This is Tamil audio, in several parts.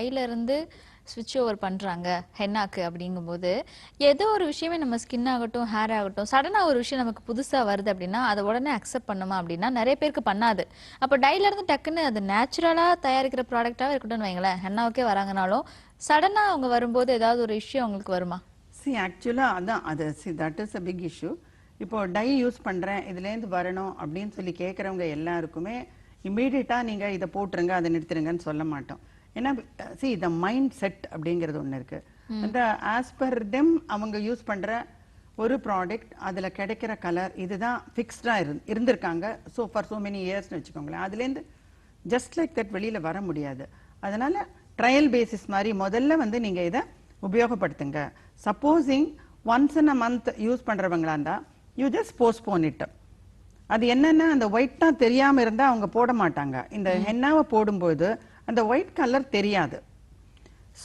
கையிலேருந்து ஸ்விட்ச் ஓவர் பண்ணுறாங்க ஹென்னாக்கு அப்படிங்கும்போது ஏதோ ஒரு விஷயமே நம்ம ஸ்கின் ஆகட்டும் ஹேர் ஆகட்டும் சடனாக ஒரு விஷயம் நமக்கு புதுசாக வருது அப்படின்னா அதை உடனே அக்செப்ட் பண்ணுமா அப்படின்னா நிறைய பேருக்கு பண்ணாது. அப்போ டைலேருந்து டக்குன்னு அது நேச்சுரலாக தயாரிக்கிற ப்ராடக்டாக இருக்கட்டும்னு வைங்களேன். ஹென்னாவுக்கே வராங்கனாலும் சடனாக அவங்க வரும்போது ஏதாவது ஒரு இஷ்யூ அவங்களுக்கு வருமா? சி ஆக்சுவலாக அதான் அது see that is a big issue இப்போ டை யூஸ் பண்ணுறேன் இதுலேருந்து வரணும் அப்படின்னு சொல்லி கேட்குறவங்க எல்லாருக்குமே இம்மீடியட்டாக நீங்கள் இதை போட்டுருங்க அதை நிறுத்துருங்கன்னு சொல்ல மாட்டோம். ஏன்னா சி த மைண்ட் செட் அப்படிங்கிறது ஒன்று இருக்கு. அந்த ஆஸ் பர் தெம் அவங்க யூஸ் பண்ணுற ஒரு ப்ராடக்ட் அதில் கிடைக்கிற கலர் இதுதான் ஃபிக்ஸ்டாக இரு இருந்திருக்காங்க. ஸோ ஃபார் ஸோ மெனி இயர்ஸ்னு வச்சுக்கோங்களேன். அதுலேருந்து ஜஸ்ட் லைக் தட் வெளியில் வர முடியாது. அதனால ட்ரையல் பேசிஸ் மாதிரி முதல்ல வந்து நீங்கள் இதை உபயோகப்படுத்துங்க. Supposing once in a month use பண்ணுறவங்களா இருந்தால் யூ ஜஸ்ட் போஸ்ட்போன் இட் அது என்னன்னா அந்த ஒயிட்டா தெரியாம இருந்தா அவங்க போட மாட்டாங்க. இந்த ஹென்னாவை போடும்போது அந்த ஒயிட் கலர் தெரியாது.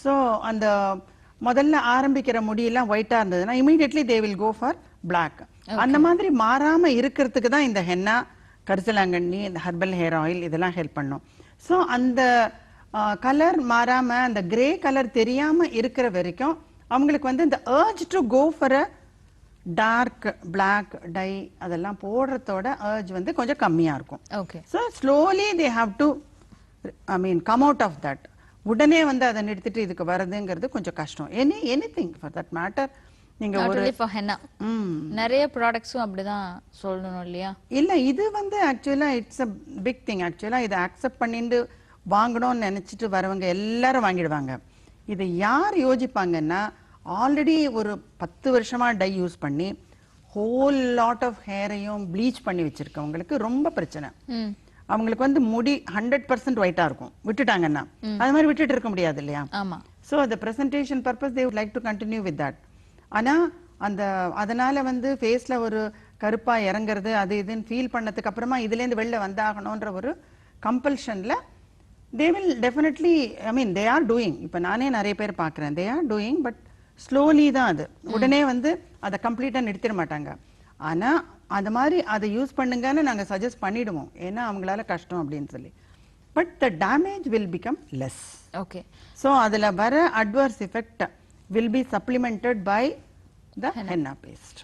ஸோ அந்த முதல்ல ஆரம்பிக்கிற முடியெல்லாம் ஒயிட்டா இருந்ததுன்னா immediately they will go for Black. அந்த மாதிரி மாறாம இருக்கிறதுக்கு தான் இந்த ஹென்னா கரிசலாங்கண்ணி இந்த ஹர்பல் ஹேர் ஆயில் இதெல்லாம் ஹெல்ப் பண்ணும். ஸோ அந்த கலர் மாறாம அந்த கிரே கலர் தெரியாம இருக்கிற வரைக்கும் அவங்களுக்கு வந்து இந்த urge to go for a dark black dye அதெல்லாம் போடுறதோட urge வந்து கொஞ்சம் கம்மியா இருக்கும். Okay so slowly they have to I mean come out of that உடனே வந்து அதை நிறுத்திட்டு இதுக்கு வரதுங்கிறது கொஞ்சம் கஷ்டம். Any any thing for that matter நீங்க ஒரு நிறைய ப்ராடக்ட்ஸும் அப்படிதான் சொல்லணும் இல்லையா? இல்ல இது வந்து ஆக்சுவலா இட்ஸ் அ பிக் திங் ஆக்சுவலா இதை அக்செப்ட் பண்ணிட்டு வாங்கணும்னு நினைச்சிட்டு வரவங்க எல்லாரும் வாங்கிடுவாங்க. இதை யார் யோசிப்பாங்கன்னா ஆல்ரெடி ஒரு பத்து வருஷமா டை யூஸ் பண்ணி ஹோல் லாட் ஆஃப் ஹேரையும் ப்ளீச் பண்ணி வச்சிருக்கவங்களுக்கு ரொம்ப பிரச்சனை. அவங்களுக்கு வந்து முடி ஹண்ட்ரட் பர்சன்ட் ஒயிட்டா இருக்கும். விட்டுட்டாங்கன்னா. அது மாதிரி விட்டுட்டு இருக்க முடியாது இல்லையா? ஆமா. ஸோ அந்த presentation purpose they like to continue with that ஆனா அந்த அதனால வந்து ஃபேஸ்ல ஒரு கருப்பா இறங்குறது அது இதுன்னு ஃபீல் பண்ணதுக்கு அப்புறமா இதுலேருந்து வெளில வந்தாகணுன்ற ஒரு கம்பல்ஷன்ல they will definitely I mean they are doing இப்போ நானே நிறைய பேர் பார்க்குறேன். They are doing but slowly தான் அது. உடனே வந்து அதை கம்ப்ளீட்டாக நிறுத்திட மாட்டாங்க. ஆனா அந்த மாதிரி அதை யூஸ் பண்ணுங்கன்னு நாங்க சஜஸ்ட் பண்ணிடுவோம். ஏன்னா அவங்களால கஷ்டம் அப்படின்னு சொல்லி. But the damage will become less okay so அதில் வர adverse effect will be supplemented by the henna paste